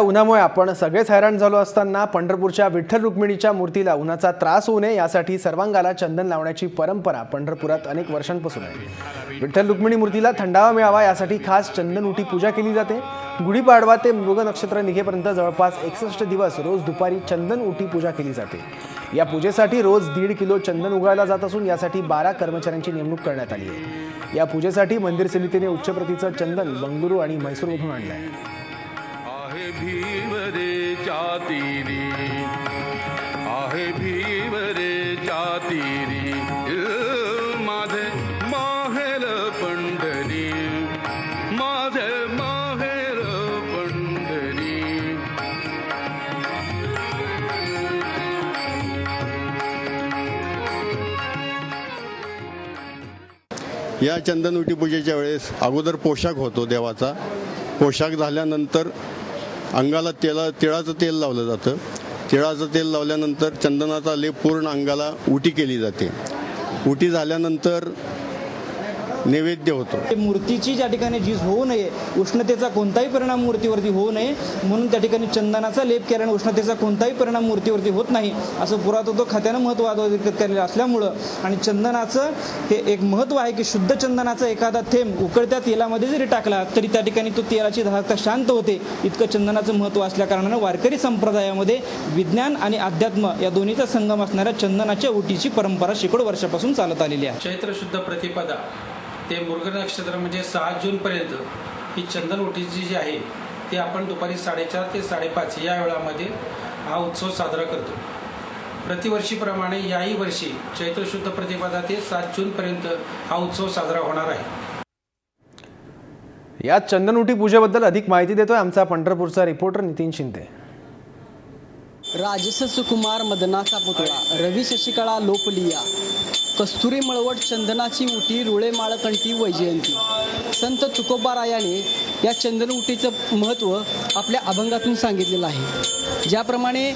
उन्हामुळे आपण सगळेच हैराण झालो असताना पंढरपूरच्या विठ्ठल रुक्मिणीच्या मूर्तीला उन्हाचा त्रास होऊ नये यासाठी सर्वांगाला चंदन लावण्याची परंपरा पंढरपुरात अनेक वर्षांपासून आहे. विठ्ठल रुक्मिणी मूर्तीला थंडावा मिळावा यासाठी खास चंदन उठी पूजा केली जाते. गुढीपाडवा ते मृग नक्षत्र निघेपर्यंत जवळपास एकसष्ट दिवस रोज दुपारी चंदन उठी पूजा केली जाते. या पूजेसाठी रोज दीड किलो चंदन उगाळला जात असून यासाठी बारा कर्मचाऱ्यांची नेमणूक करण्यात आली आहे. या पूजेसाठी मंदिर समितीने उच्च प्रतीचं चंदन बंगळुरू आणि म्हैसूरमधून आणलं आहे आहे भीमरे चातीरी आहे भीमरे चातीरी अ, माझे माहेर पंढरी. माझे माहेर पंढरी. या चंदनउटी पूजेच्या वेळेस अगोदर पोशाख होतो देवाचा. पोशाख झाल्यानंतर अंगाला तेला तिळाचं तेल लावलं जातं. तिळाचं तेल लावल्यानंतर चंदनाचा लेप पूर्ण अंगाला उटी केली जाते. उटी झाल्यानंतर नैवेद्य होतो. मूर्तीची ज्या ठिकाणी झीज होऊ नये उष्णतेचा कोणताही परिणाम मूर्तीवरती होऊ नये म्हणून त्या ठिकाणी चंदनाचा लेप केल्याने उष्णतेचा कोणताही परिणाम मूर्तीवरती होत नाही असं पुरातत्व खात्यानं महत्त्व अधोरेखित केलेलं असल्यामुळं. आणि चंदनाचं हे एक महत्त्व आहे की शुद्ध चंदनाचा एखादा थेंब उकळत्या तेलामध्ये जरी टाकला तरी त्या ठिकाणी तो तेलाची धारता शांत होते. इतकं चंदनाचं महत्त्व असल्या कारणानं वारकरी संप्रदायामध्ये विज्ञान आणि अध्यात्म या दोन्हीचा संगम असणाऱ्या चंदनाच्या ओटीची परंपरा शेकडो वर्षापासून चालत आलेली आहे. चैत्र शुद्ध प्रतिपदा. ते मृग नक्षत्र म्हणजे सहा जूनपर्यंत ही चंदन ओटीची जी आहे ती आपण दुपारी साडेचार ते साडेपाच या वेळामध्ये हा उत्सव साजरा करतो. प्रतिवर्षीप्रमाणे याही वर्षी चैत्र शुद्ध प्रतिपदा ते सात जूनपर्यंत हा उत्सव साजरा होणार आहे. या चंदनउटी पूजेबद्दल अधिक माहिती देतोय आमचा पंढरपूरचा रिपोर्टर नितीन शिंदे. राजस सुकुमार मदनाचा पुतळा रवी शशिकळा लोपलिया कस्तुरी मळवट चंदनाची उटी रुळे माळकंठी वैजयंती. संत तुकोबारायाने या चंदन उटीचं महत्त्व आपल्या अभंगातून सांगितलेलं आहे. ज्याप्रमाणे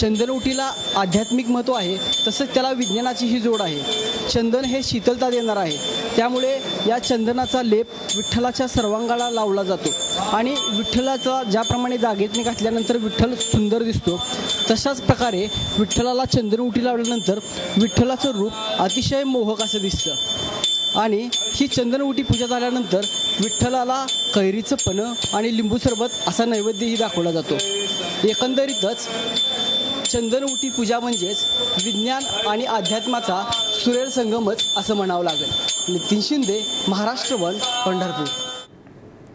चंदन उटीला आध्यात्मिक महत्त्व आहे तसंच त्याला विज्ञानाचीही जोड आहे. चंदन हे शीतलता देणार आहे. त्यामुळे या चंदनाचा लेप विठ्ठलाच्या सर्वांगाला लावला जातो. आणि विठ्ठलाचा ज्याप्रमाणे दागिने घातल्यानंतर विठ्ठल सुंदर दिसतो तशाच प्रकारे विठ्ठलाला चंद्र उठी लावल्यानंतर विठ्ठलाचं रूप अतिशय मोहक असं दिसतं. आणि ही चंदन पूजा झाल्यानंतर विठ्ठलाला कैरीचं पणं आणि लिंबू सरबत असा नैवेद्यही दाखवला जातो. एकंदरीतच चंदन पूजा म्हणजेच विज्ञान आणि अध्यात्माचा सुरेल संगमच असं म्हणावं लागेल. नितीन शिंदे महाराष्ट्र वन पंढरपूर.